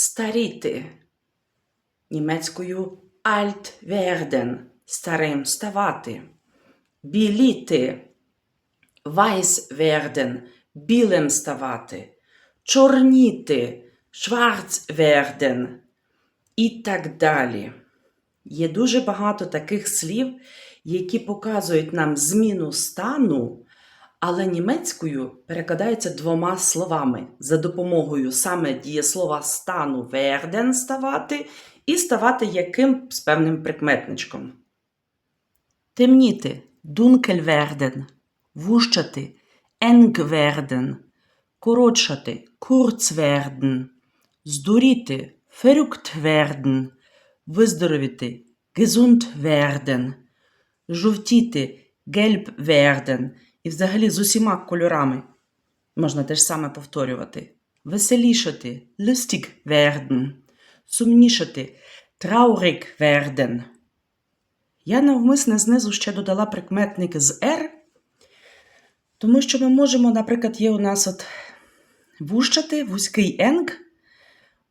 старіти. Німецькою alt werden старим ставати. Біліти. Weiß werden білим ставати. Чорніти. Schwarz werden. І так далі. Є дуже багато таких слів, які показують нам зміну стану, але німецькою перекладаються двома словами за допомогою саме дієслова стану werden ставати і ставати яким з певним прикметничком. Темніти dunkel werden, вущати eng коротшати kurz здуріти verrückt виздоровіти gesund werden, жовтіти gelb і взагалі з усіма кольорами можна те ж саме повторювати. Веселішати lustig werden, сумнішати traurig werden. Я навмисне знизу ще додала прикметник з R, тому що ми можемо, наприклад, є у нас от вущати, вузький енг,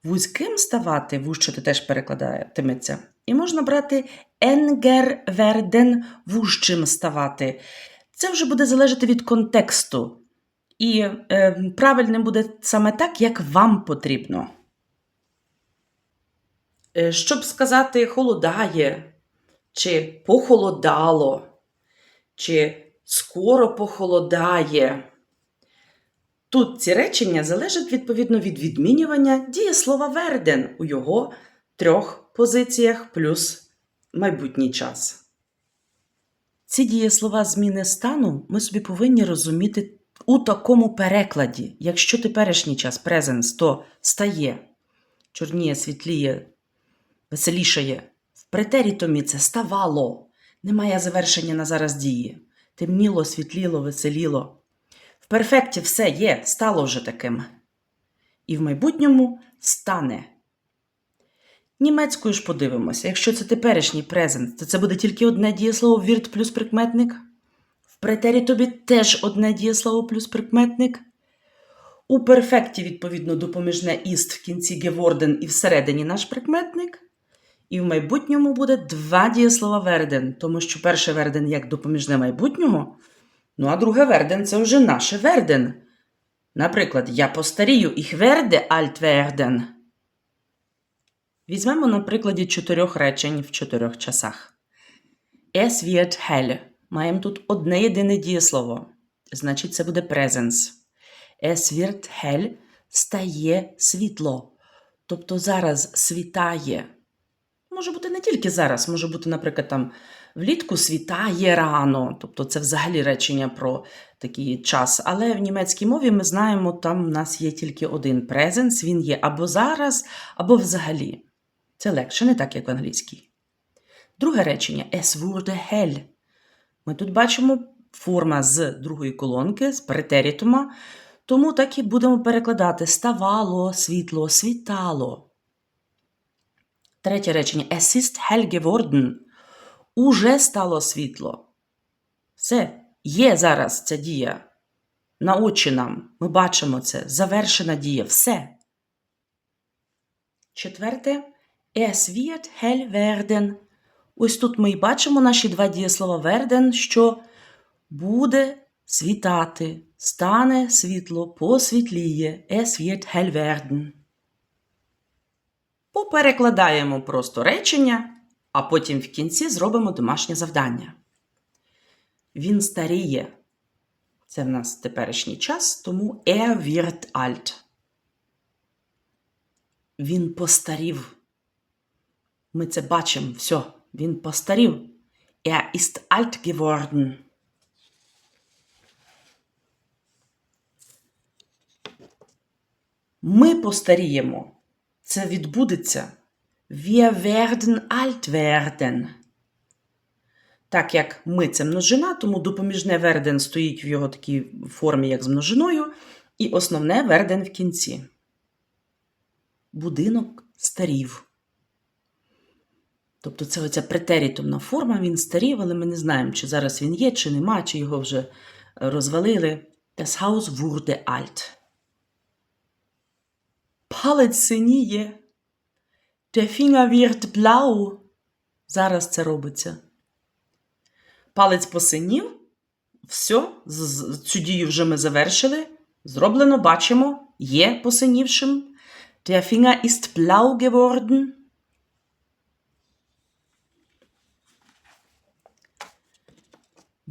вузьким ставати, вущати теж перекладатиметься. І можна брати енгер верден вужчим ставати. Це вже буде залежати від контексту. І е, правильним буде саме так, як вам потрібно. Е, Щоб сказати холодає, чи похолодало, чи скоро похолодає. Тут ці речення залежать відповідно від відмінювання дієслова верден у його трьох позиціях плюс майбутній час. Ці дієслова зміни стану ми собі повинні розуміти у такому перекладі. Якщо теперішній час презенс, то стає, чорніє, світліє, веселішає. В претерітомі це ставало, немає завершення на зараз дії. Темніло, світліло, веселіло. В перфекті все є, стало вже таким. І в майбутньому стане. Німецькою ж подивимося, якщо це теперішній презент, то це буде тільки одне дієслово вірт плюс прикметник. В претерітобі теж одне дієслово плюс прикметник. У перфекті, відповідно, допоміжне іст в кінці геворден і всередині наш прикметник. І в майбутньому буде два дієслова верден, тому що перше верден як допоміжне майбутнього, ну а друге верден це вже наше верден. Наприклад, я постарію ich werde alt werden. Візьмемо на прикладі чотирьох речень в чотирьох часах. Es wird hell. Маємо тут одне єдине дієслово. Значить, це буде presence. Es wird hell стає світло. Тобто зараз світає. Може бути не тільки зараз, може бути, наприклад, там влітку світає рано. Тобто це взагалі речення про такий час. Але в німецькій мові ми знаємо, там в нас є тільки один presence, він є або зараз, або взагалі. Це легше, не так, як в англійській. Друге речення Es wurde hell. Ми тут бачимо форма з другої колонки, з претерітума, тому так і будемо перекладати ставало, світло, світало. Третє речення Es ist hell geworden. Уже стало світло. Все, є зараз ця дія. На очі нам. Ми бачимо це. Завершена дія. Все. Четверте. Es wird hell werden. Ось тут ми і бачимо наші два дієслова werden, що буде світати, стане світло, посвітліє. Es wird hell werden. Поперекладаємо просто речення, а потім в кінці зробимо домашнє завдання. Він старіє. Це в нас теперішній час, тому er wird alt. Він постарів. Ми це бачимо. Все, він постарів. Er ist alt geworden. Ми постаріємо. Це відбудеться. Wir werden alt werden. Так як ми це множина, тому допоміжне верден стоїть в його такій формі, як з множиною, і основне верден в кінці. Будинок старів. Тобто це оця претерітумна форма, він старів, але ми не знаємо, чи зараз він є, чи нема, чи його вже розвалили. Das Haus wurde alt. Палець синіє. Der Finger wird blau. Зараз це робиться. Палець посинів. Все, цю дію вже ми завершили. Зроблено, бачимо, є посинівшим. Der Finger ist blau geworden.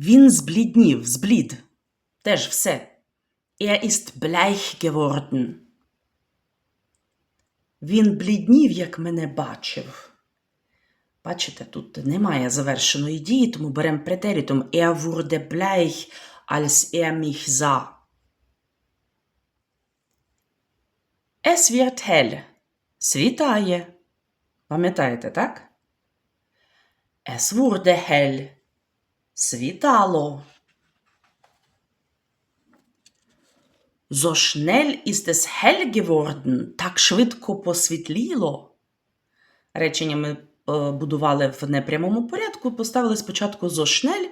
Він збліднів, зблід. Теж все. Er ist bleich geworden. Він бліднів, як мене бачив. Бачите, тут немає завершеної дії, тому беремо претерітум. Er wurde bleich, als er mich sah. Es wird hell. Світає. Пам'ятаєте, так? Es wurde hell. Світало. So schnell ist es hell geworden. Так швидко посвітліло. Речення ми е, будували в непрямому порядку, поставили спочатку so schnell,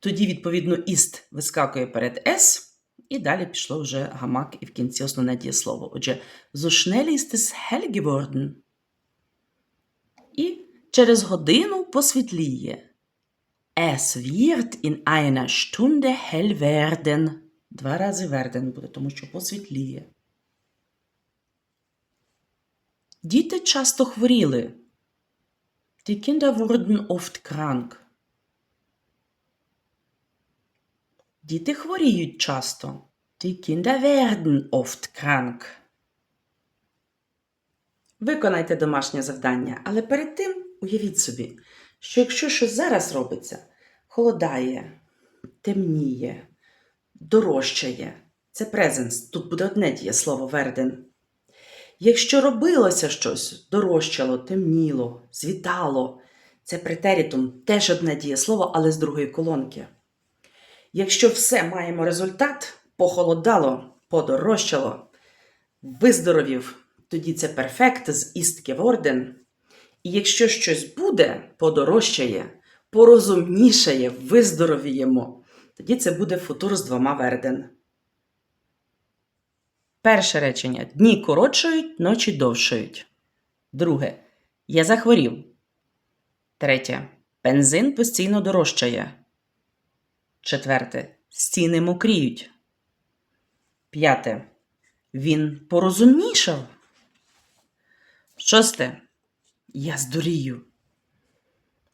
тоді, відповідно, ist вискакує перед S, і далі пішло вже гамак і в кінці основне дієслово. Отже, so schnell ist es hell geworden. І через годину посвітліє. Es wird in einer Stunde hell werden. Два рази werden буде, тому що посвітліє. Діти часто хворіли. Die Kinder wurden oft krank. Діти хворіють часто. Die Kinder werden oft krank. Виконайте домашнє завдання, але перед тим уявіть собі, що якщо щось зараз робиться, холодає, темніє, дорожчає. Це презенс. Тут буде одне дієслово верден. Якщо робилося щось, дорожчало, темніло, світало, це претерітум теж одне дієслово, але з другої колонки. Якщо все маємо результат, похолодало, подорожчало, виздоровів, тоді це перфект з істке ворден. І якщо щось буде, подорожчає, порозумнішає, виздоровіємо, тоді це буде футур з двома верден. Перше речення. Дні коротшають, ночі довшають. Друге. Я захворів. Третє. Бензин постійно дорожчає. Четверте. Стіни мокріють. П'яте. Він порозумнішав. Шосте. Я здурію.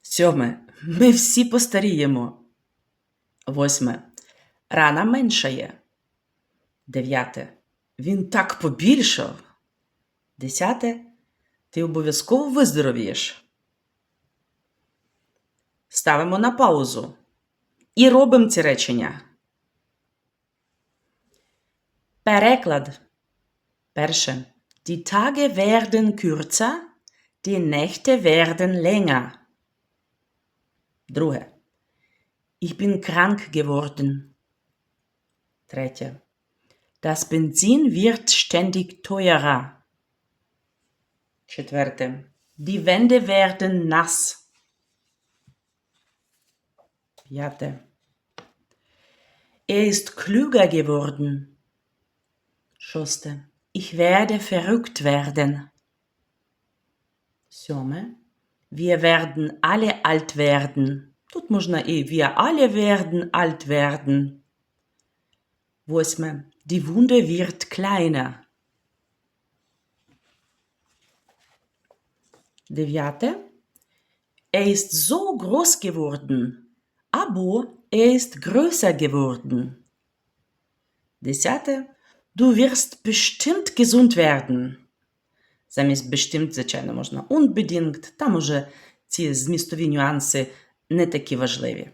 Сьоме. Ми всі постаріємо. Восьме. Рана меншає. Дев'яте. Він так побільшав. Десяте. Ти обов'язково виздоровієш. Ставимо на паузу. І робимо ці речення. Переклад. Перше. Die Tage werden kürzer, die Nächte werden länger. Друге. Ich bin krank geworden. Третє. Das Benzin wird ständig teurer. Четверте. Die Wände werden nass. П'яте. Er ist klüger geworden. Шосте. Ich werde verrückt werden. Сьоме. Wir werden alle alt werden. Тут можна і wir alle werden alt werden. Восьме. Die Wunde wird kleiner. Дев'яте. Er ist so groß geworden. Або er ist größer geworden. Десяте. Du wirst bestimmt gesund werden. Замість bestimmt, звичайно, можна unbedingt. Там уже ці змістові нюанси не такі важливі.